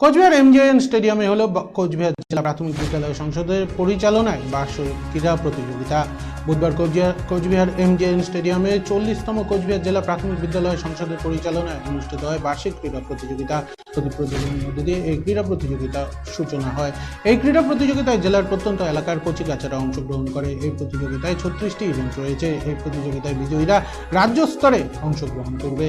Cooch Behar MJN স্টেডিয়ামে হলো কোচবিহার জেলা প্রাথমিক বিদ্যালয় সংসদের পরিচালনায় বার্ষিক ক্রীড়া প্রতিযোগিতা। বুধবার কোচবিহার কোচবিহার এমজেএন স্টেডিয়ামে চল্লিশতম কোচবিহার জেলা প্রাথমিক বিদ্যালয় সংসদের পরিচালনায় অনুষ্ঠিত হয় বার্ষিক ক্রীড়া প্রতিযোগিতা। প্রতি প্রতিযোগিতার মধ্যে দিয়ে এই ক্রীড়া প্রতিযোগিতা সূচনা হয়। এই ক্রীড়া প্রতিযোগিতায় জেলার প্রত্যন্ত এলাকার কচি কচিকাচারা অংশগ্রহণ করে। এই প্রতিযোগিতায় ছত্রিশটি ইভেন্ট রয়েছে। এই প্রতিযোগিতায় বিজয়ীরা রাজ্য স্তরে অংশগ্রহণ করবে।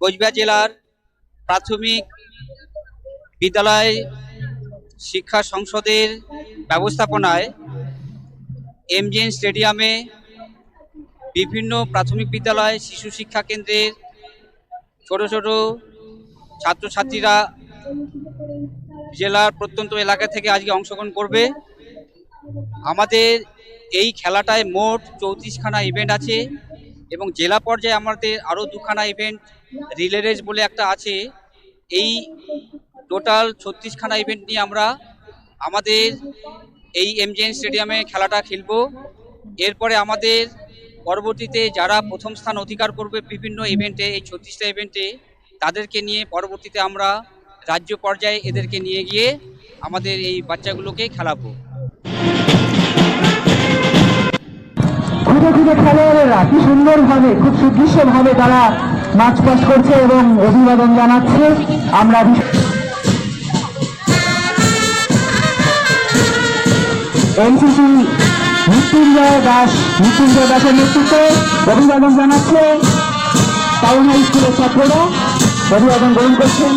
কোচবিহার জেলার প্রাথমিক বিদ্যালয় শিক্ষা সংসদের ব্যবস্থাপনায় এমজিএন স্টেডিয়ামে বিভিন্ন প্রাথমিক বিদ্যালয়, শিশু শিক্ষা কেন্দ্রের ছোট ছোট ছাত্রছাত্রীরা জেলার প্রত্যন্ত এলাকা থেকে আজকে অংশগ্রহণ করবে। আমাদের এই খেলাটায় মোট চৌত্রিশখানা ইভেন্ট আছে এবং জেলা পর্যায়ে আমাদের আরও দুখানা ইভেন্ট রিলে রেস বলে একটা আছে। এই টোটাল ছত্রিশখানা ইভেন্ট নিয়ে আমরা আমাদের এই এমজিএন স্টেডিয়ামে খেলাটা খেলব। এরপরে আমাদের পরবর্তীতে যারা প্রথম স্থান অধিকার করবে বিভিন্ন ইভেন্টে এই ছত্রিশটা ইভেন্টে তাদেরকে নিয়ে পরবর্তীতে আমরা রাজ্য পর্যায়ে এদেরকে নিয়ে গিয়ে আমাদের এই বাচ্চাগুলোকে খেলাবো। খুদে খুদে খেলোয়াড়েরা কি সুন্দরভাবে, খুব সুদৃশ্যভাবে তারা মাছ পাস করছে এবং অভিবাদন জানাচ্ছে। আমরা এনসিসি মৃত্যুঞ্জয় দাস, মৃত্যুঞ্জয় দাসের নেতৃত্বে অভিবাদন জানাচ্ছে টাউন হাই স্কুলের ছাত্ররা। অভিবাদন গ্রহণ করছেন